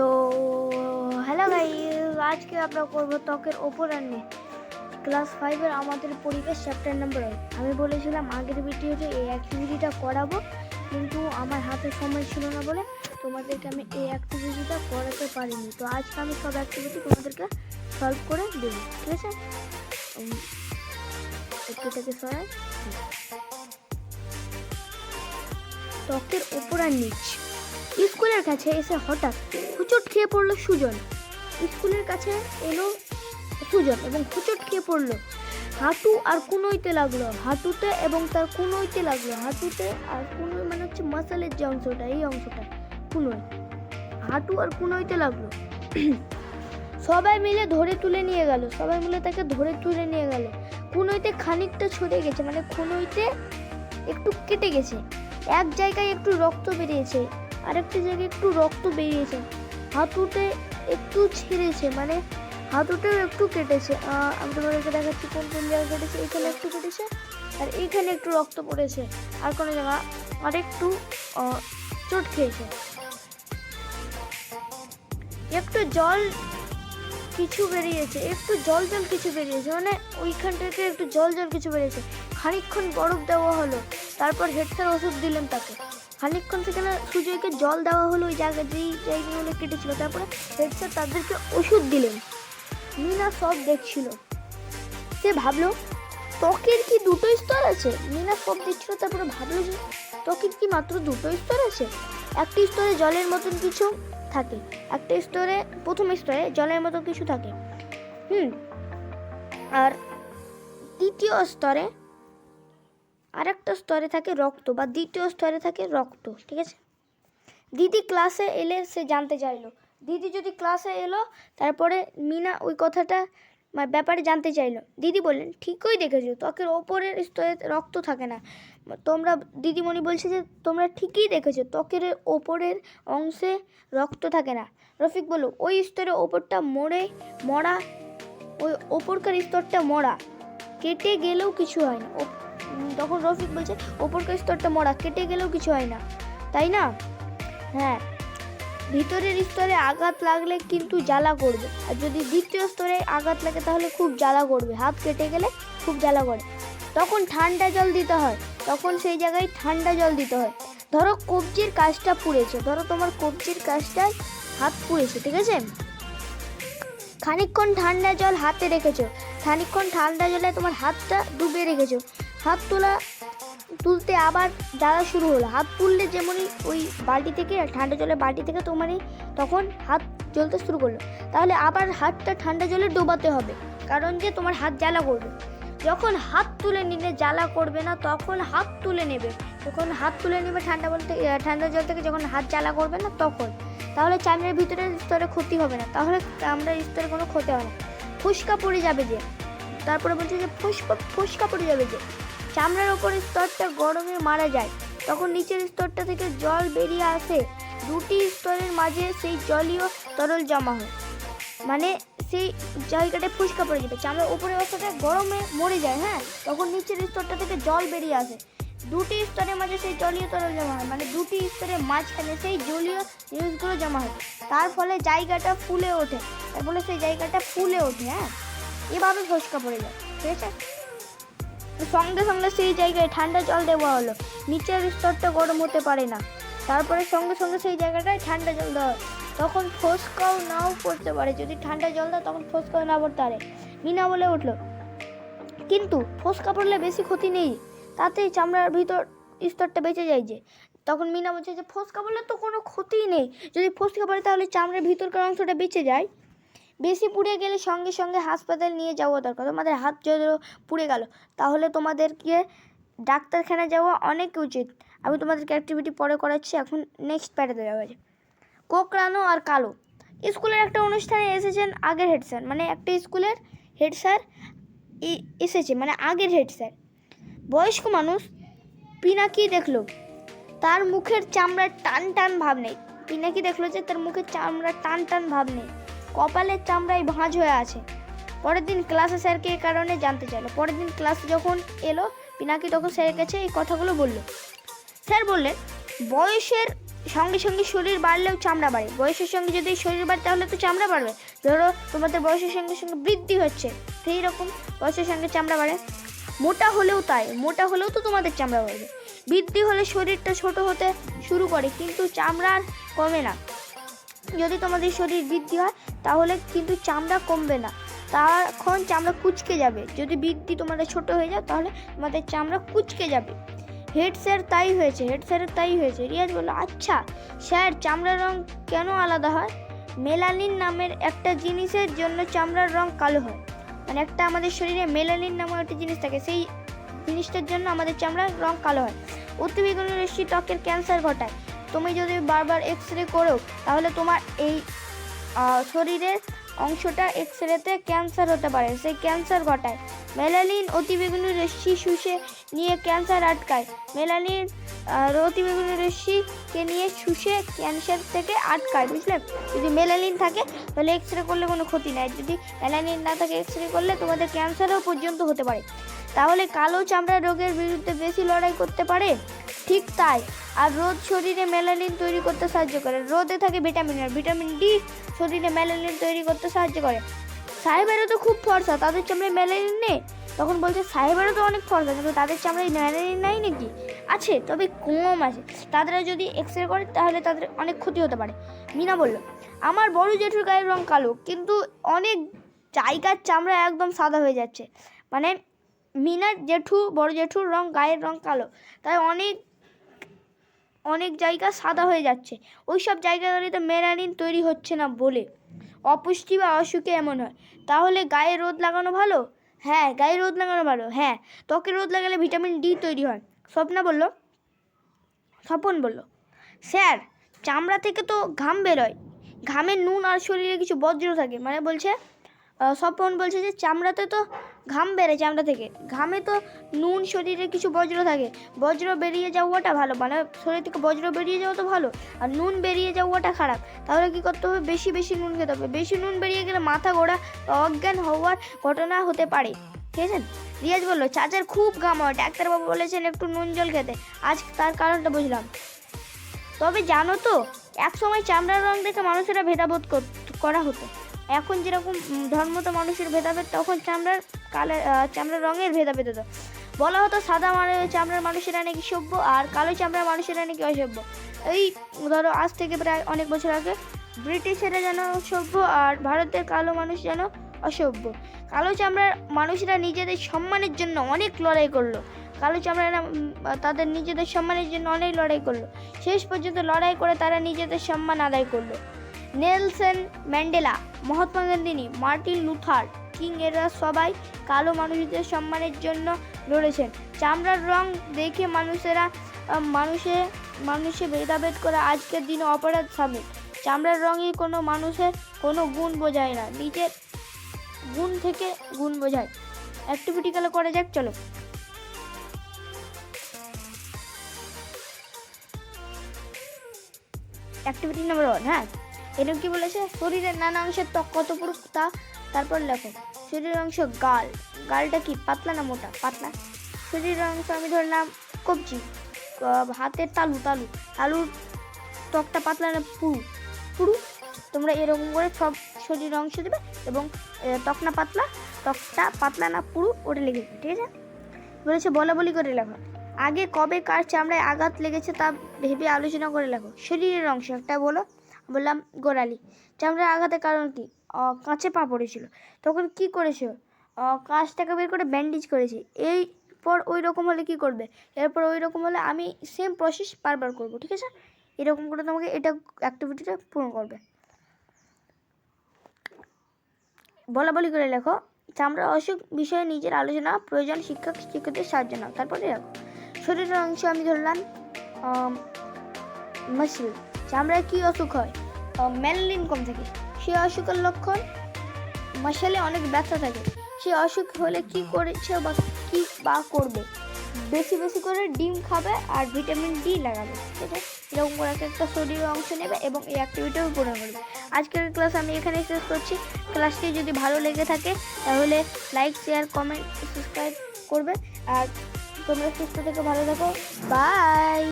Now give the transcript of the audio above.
তো hello guy আজকে আমরা করব ত্বকের ওপর নিয়ে ক্লাস ফাইভের আমাদের পরিবেশ চ্যাপ্টার নাম্বার আমি বলেছিলাম আগের ভিডিওতে এই অ্যাক্টিভিটিটা করাবো কিন্তু আমার হাতে সময় ছিল না বলে তোমাদেরকে আমি এই অ্যাক্টিভিটিটা করাতে পারিনি। তো আজকে আমি সব অ্যাক্টিভিটি তোমাদেরকে সলভ করে দেবো ঠিক আছে? উম, সরাই। ত্বকের ওপর আর নিচ। স্কুলের কাছে এসে হঠাৎ হুচট খেয়ে পড়ল সুজন। স্কুলের কাছে এলো সুজন এবং হুচট খেয়ে পড়ল। হাঁটু আর কুনোইতে লাগল। হাঁটুতে এবং তার কুনোইতে লাগল। হাঁটুতে আর কুনোই মানে হচ্ছে মাসালের যে অংশটা, এই অংশটা, কুনোই। হাঁটু আর কুনোইতে লাগল। সবাই মিলে ধরে তুলে নিয়ে গেল। সবাই মিলে তাকে ধরে তুলে নিয়ে গেল। কুনোইতে খানিকটা ছড়ে গেছে মানে কুনোইতে একটু কেটে গেছে। এক জায়গায় একটু রক্ত বেরিয়েছে। আরেকটি জায়গায় একটু রক্ত বেরিয়েছে। হাঁটুতে একটু ছিঁড়েছে মানে হাঁটুতেও একটু কেটেছে। আমি তোমাদেরকে দেখাচ্ছি কোন কোন জায়গায় কেটেছে। এখানে একটু কেটেছে আর এইখানে একটু রক্ত পড়েছে। আর কোনো জায়গা আর একটু চোট খেয়েছে। একটু জল কিছু বেরিয়েছে, একটু জল জল কিছু বেরিয়েছে মানে ওইখান থেকে একটু জল জল কিছু বেরিয়েছে। খানিকক্ষণ বরফ দেওয়া হলো, তারপর হেড স্যার ওষুধ দিলেন তাকে। খানিকক্ষণ সেখানে সুজয়কে জল দেওয়া হলো, ওই জায়গা যেই জায়গাগুলো কেটেছিল। তারপরে হেড স্যার তাদেরকে ওষুধ দিলেন। মিনা সব দেখছিল। সে ভাবলো, ত্বকের কি দুটো স্তর আছে? মিনা সব দেখছিল, তারপরে ভাবলো যে ত্বকের কি মাত্র দুটো স্তর আছে? একটি স্তরে জলের মতন কিছু থাকে, একটা স্তরে, প্রথম স্তরে জলের মতো কিছু থাকে। হুম, আর দ্বিতীয় স্তরে আরেকটা স্তরে থাকে রক্ত বা দ্বিতীয় স্তরে থাকে রক্ত, ঠিক আছে? দিদি ক্লাসে এলে সে জানতে চাইলো। দিদি যদি ক্লাসে এলো, তারপরে মিনা ওই কথাটা ব্যাপারে জানতে চাইলো। দিদি বললেন, ঠিকই দেখেছ, ত্বকের ওপরের স্তরে রক্ত থাকে না। তোমরা, দিদিমণি বলছে যে, তোমরা ঠিকই দেখেছ, ত্বকের ওপরের অংশে রক্ত থাকে না। রফিক বলল, ওই স্তরে ওপরটা মরে, মরা, ওই ওপরকার স্তরটা মরা, কেটে গেলেও কিছু হয় না। তখন রফিক বলছে, ওপরকার স্তরটা মরা, কেটে গেলেও কিছু হয় না। তাই না? হ্যাঁ। ভিতরের স্তরে আঘাত লাগলে কিন্তু জ্বালা করবে। আর যদি দ্বিতীয় স্তরে আঘাত লাগে, তাহলে খুব জ্বালা করবে। হাত কেটে গেলে খুব জ্বালা করে। তখন ঠান্ডা জল দিতে হয়। তখন সেই জায়গায় ঠান্ডা জল দিতে হয়। ধরো কবজির কাজটা পুড়েছে। ধরো তোমার কবজির কাজটায় হাত পুড়েছে, ঠিক আছে? খানিকক্ষণ ঠান্ডা জল হাতে রেখেছো। খানিকক্ষণ ঠান্ডা জলে তোমার হাতটা ডুবে রেখেছো। হাত তোলা, তুলতে আবার জ্বালা শুরু হলো। হাত তুললে যেমনই ওই বালতি থেকে, ঠান্ডা জলে বালতি থেকে তোমারই তখন হাত জ্বলতে শুরু করল। তাহলে আবার হাতটা ঠান্ডা জলে ডোবাতে হবে, কারণ যে তোমার হাত জ্বালা করবে। যখন হাত তুলে নিলে জ্বালা করবে না, তখন হাত তুলে নেবে। যখন হাত তুলে নেবে ঠান্ডা বলতে ঠান্ডা জল থেকে, যখন হাত জ্বালা করবে না, তখন। তাহলে চামড়ার ভিতরে স্তরে ক্ষতি হবে না। তাহলে চামড়ার স্তরে কোনো ক্ষতি হবে না। ফুসকা পড়ে যাবে যে, তারপরে বলছে যে ফুসকা ফুসকা পড়ে যাবে যে চামড়ার ওপরের স্তরটা গরমে মারা যায়। তখন নিচের স্তরটা থেকে জল বেরিয়ে আসে। দুটি স্তরের মাঝে সেই জলীয় তরল জমা হয়। মানে সেই জায়গাটা ফুসকা পড়ে যাবে। চামড়ার উপরের অবস্থাটা গরমে মরে যায় হ্যাঁ? তখন নিচের স্তরটা থেকে জল বেরিয়ে আসে। দুটি স্তরের মাঝে সেই জলীয় তরল জমা হয়। মানে দুটি স্তরের মাঝখানে সেই জলীয় জিনিসগুলো জমা হয়। তার ফলে জায়গাটা ফুলে ওঠে। তার ফলে সেই জায়গাটা ফুলে ওঠে হ্যাঁ? এভাবে ফসকা পড়ে যায়। ঠিক আছে? সঙ্গে সঙ্গে সেই জায়গায় ঠান্ডা জল দেওয়া হলো। নিচের স্তরটা গরম হতে পারে না। তারপরে সঙ্গে সঙ্গে সেই জায়গাটায় ঠান্ডা জল দেওয়া। তখন ফোসকাও নাও পড়তে পারে। যদি ঠান্ডা জল দাও, তখন ফোসকাও না পড়তে পারে। মিনা বলে উঠল, কিন্তু ফোসকা পড়লে বেশি ক্ষতি নেই। তাতেই চামড়ার ভিতর স্তরটা বেঁচে যায় যে। তখন মিনা বলছে যে, ফোসকা পড়লে তো কোনো ক্ষতিই নেই। যদি ফোসকা পড়ে, তাহলে চামড়ার ভিতরকার অংশটা বেঁচে যায়। বেশি পুড়ে গেলে সঙ্গে সঙ্গে হাসপাতাল নিয়ে যাওয়া দরকার। তোমাদের হাত যদি পুড়ে গেল, তাহলে তোমাদেরকে ডাক্তারখানা যাওয়া অনেক উচিত। আমি তোমাদেরকে অ্যাক্টিভিটি পরে করাচ্ছি, এখন নেক্সট প্যারেতে যাওয়া যায় কোকড়ানো আর কালো। স্কুলের একটা অনুষ্ঠানে এসেছেন আগের হেড স্যার মানে একটা স্কুলের হেড স্যার এসেছে মানে আগের হেড স্যার বয়স্ক মানুষ, পিনাকি দেখল, তার মুখের চামড়ার টান টান ভাব নেই। পিনাকি দেখল যে তার মুখের চামড়ার টান টান ভাব নেই। কপালের চামড়ায় ভাঁজ হয়ে আছে। পরের দিন ক্লাসে স্যারকে এই কারণে জানতে চাইলো। পরের দিন ক্লাসে যখন এলো, পিনাকি তখন স্যারের কাছে এই কথাগুলো বলল। স্যার বললেন, বয়সের সঙ্গে সঙ্গে শরীর বাড়লেও চামড়া বাড়ে। বয়সের সঙ্গে যদি শরীর বাড়ে, তাহলে তো চামড়া বাড়বে। ধরো তোমাদের বয়সের সঙ্গে সঙ্গে বৃদ্ধি হচ্ছে, সেই রকম বয়সের সঙ্গে চামড়া বাড়ে। মোটা হলেও তাই, মোটা হলেও তো তোমাদের চামড়া বাড়বে। বৃদ্ধি হলে শরীরটা ছোট হতে শুরু করে, কিন্তু চামড়া কমে না। যদি তোমাদের শরীর বৃদ্ধি হয়, তাহলে কিন্তু চামড়া কমবে না। তখন চামড়া কুচকে যাবে। যদি বৃদ্ধি তোমাদের ছোট হয়ে যায়, তাহলে তোমাদের চামড়া কুচকে যাবে। হেড স্যার তাই হয়েছে, হেড স্যারের তাই হয়েছে। রিয়াজ বলল আচ্ছা স্যার, চামড়ার রং কেন আলাদা হয়? মেলানিন নামের একটা জিনিসের জন্য চামড়ার রং কালো হয়। মানে একটা আমাদের শরীরে মেলানিন নামের একটা জিনিস থাকে, সেই জিনিসটার জন্য আমাদের চামড়ার রং কালো হয়। অতিবেগুনি রশ্মি ত্বকের ক্যান্সার ঘটায়। তুমি যদি বারবার এক্স রে করো তাহলে তোমার এই শরীরের অংশটা এক্স রেতে ক্যান্সার হতে পারে। সেই ক্যান্সার ঘটায়। মেলানিন অতিবেগুনি রশ্মি শুষে নিয়ে ক্যান্সার আটকায়। মেলানিন আহ, অতিবেগুনি রশ্মিকে নিয়ে শুষে ক্যান্সার থেকে আটকায় বুঝলে? যদি মেলানিন থাকে তাহলে এক্স রে করলে কোনো ক্ষতি নাই। যদি মেলানিন না থাকে এক্স রে করলে তোমাদের ক্যান্সারও পর্যন্ত হতে পারে। তাহলে কালো চামড়া রোগের বিরুদ্ধে বেশি লড়াই করতে পারে? ঠিক তাই। আর রোদ শরীরে মেলানিন তৈরি করতে সাহায্য করে। রোদে থাকে ভিটামিন আর ভিটামিন ডি শরীরে মেলানিন তৈরি করতে সাহায্য করে। সাহেবেরও তো খুব ফর্সা, তাদের চামড়ায় মেলানিন নেই? তখন বলছে, সাহেবেরও তো অনেক ফর্সা, কিন্তু তাদের চামড়ায় মেলানিন নাই নাকি? আছে, তবে কম আছে। তাদের যদি এক্স রে করে, তাহলে তাদের অনেক ক্ষতি হতে পারে। মিনা বলল, আমার বড় জেঠুর গায়ের রং কালো, কিন্তু অনেক জায়গার চামড়া একদম সাদা হয়ে যাচ্ছে। মানে মিনার জেঠু, বড় জেঠুর রং গায়ের রং কালো। তাই অনেক অনেক জায়গা সাদা হয়ে যাচ্ছে। ওই সব জায়গাগুলিতে মেলানিন তৈরি হচ্ছে না বলে। অপুষ্টি বা অসুখে এমন হয়। তাহলে গায়ে রোদ লাগানো ভালো? হ্যাঁ গায়ে রোদ লাগানো ভালো হ্যাঁ। ত্বকে রোদ লাগালে ভিটামিন ডি তৈরি হয়। স্বপ্না বলল। স্বপন বলল। স্যার, চামড়া থেকে তো ঘাম বেরোয়। ঘামের নুন আর শরীরে কিছু বজ্র থাকে। মানে বলছে স্বপন বলছে যে চামড়াতে তো ঘাম বেড়ে চামড়া থেকে। ঘামে তো নুন, শরীরে কিছু বজ্র থাকে। বজ্র বেরিয়ে যাওয়াটা ভালো মানে শরীর থেকে বজ্র বেরিয়ে যাওয়া তো ভালো, আর নুন বেরিয়ে যাওয়াটা খারাপ। তাহলে কি করতে হবে? বেশি বেশি নুন খেতে হবে। বেশি নুন বেরিয়ে গেলে মাথা গোড়া অজ্ঞান হওয়ার ঘটনা হতে পারে। ঠিক আছে রিয়াজ বলল, চাচার খুব ঘাম হয়। ডাক্তারবাবু বলেছেন, একটু নুন জল খেতে। আজ তার কারণটা বুঝলাম। তবে জানো তো এক সময় চামড়ার রং দেখে মানুষেরা কর- করা হতো। এখন যেরকম ধর্মত মানুষের ভেদাভেদ, তখন চামড়ার কালার চামড়ার রঙের ভেদাভেদ হতো। বলা হতো সাদা মানে চামড়ার মানুষেরা নাকি সভ্য, আর কালো চামড়ার মানুষেরা নাকি অসভ্য। এই, ধরো, আজ থেকে প্রায় অনেক বছর আগে ব্রিটিশেরা যেন সভ্য, আর ভারতের কালো মানুষ যেন অসভ্য। কালো চামড়ার মানুষেরা নিজেদের সম্মানের জন্য অনেক লড়াই করল। কালো চামড়ারা তাদের নিজেদের সম্মানের জন্য অনেক লড়াই করল। শেষ পর্যন্ত লড়াই করে তারা নিজেদের সম্মান আদায় করল। Nelson Mandela, Mahatma Gandhi, Martin Luther King এরা সবাই কালো মানুষদের সম্মানের জন্য লড়েছেন। চামড়ার রং দেখে মানুষেরা মানুষে মানুষে ভেদাভেদ করে আজকের দিনে অপরাধ সামিল চামড়ার রঙই কোনো মানুষের কোনো গুণ বোঝায় না, নিজের গুণ থেকে গুণ বোঝায়। অ্যাক্টিভিটি গেলে করা যাক, চলো। অ্যাক্টিভিটি নাম্বার ওয়ান হ্যাঁ? এরকম কি বলেছে? শরীরের নানা অংশের ত্বক কত পুরু তা তারপর লেখো। শরীরের অংশ গাল। গালটা কি? পাতলা না মোটা? পাতলা। শরীরের অংশ আমি ধরলাম কবজি। হাতের তালু তালু। তালুর ত্বকটা পাতলা না পুরু? পুরু। তোমরা এরকম করে সব শরীরের অংশ দেবে এবং ত্বক না পাতলা ত্বকটা পাতলা না পুরু ওটা লিখে দেবে, ঠিক আছে? বলেছে বলা বলি করে লেখো। আগে কবে কার চামড়ায় আঘাত লেগেছে তা ভেবে আলোচনা করে লেখো। শরীরের অংশ একটা বলো। বললাম, গোড়ালি। চামড়ার আঘাতের কারণ কি? কাঁচে পা পড়েছিল। তখন কি করেছ? কাঁচটাকে বের করে ব্যান্ডেজ করেছি। এই পর ওই রকম হলে কি করবে? এরপর ওই রকম হলে আমি সেম প্রসেস বারবার করব, ঠিক আছে? এরকম করে তোমাকে এটা অ্যাক্টিভিটিটা পূরণ করবে। বলা বলি করে লেখো, চামড়ার অসুখ বিষয়ে নিজের আলোচনা, প্রয়োজন শিক্ষক, শিক্ষকদের সাহায্য নাও। তারপরে লেখো শরীরের অংশ আমি ধরলাম মাসিল চামড়ায় কী অসুখ হয়? মেলানিন কম থাকে। সেই অসুখের লক্ষণ? মশালে অনেক ব্যথা থাকে। সে অসুখ হলে কি করেছে বা, কি বা করবে? বেশি বেশি করে ডিম খাবে আর ভিটামিন ডি লাগাবে। ঠিক আছে এরকম করে এক একটা শরীরের অংশ নেবে এবং এই অ্যাক্টিভিটিও পূরণ করবে। আজকের ক্লাস আমি এখানে শেষ করছি। ক্লাসটি যদি ভালো লেগে থাকে, তাহলে লাইক শেয়ার কমেন্ট সাবস্ক্রাইব করবে। আর তোমরা সুস্থ থেকে ভালো থাকো। বাই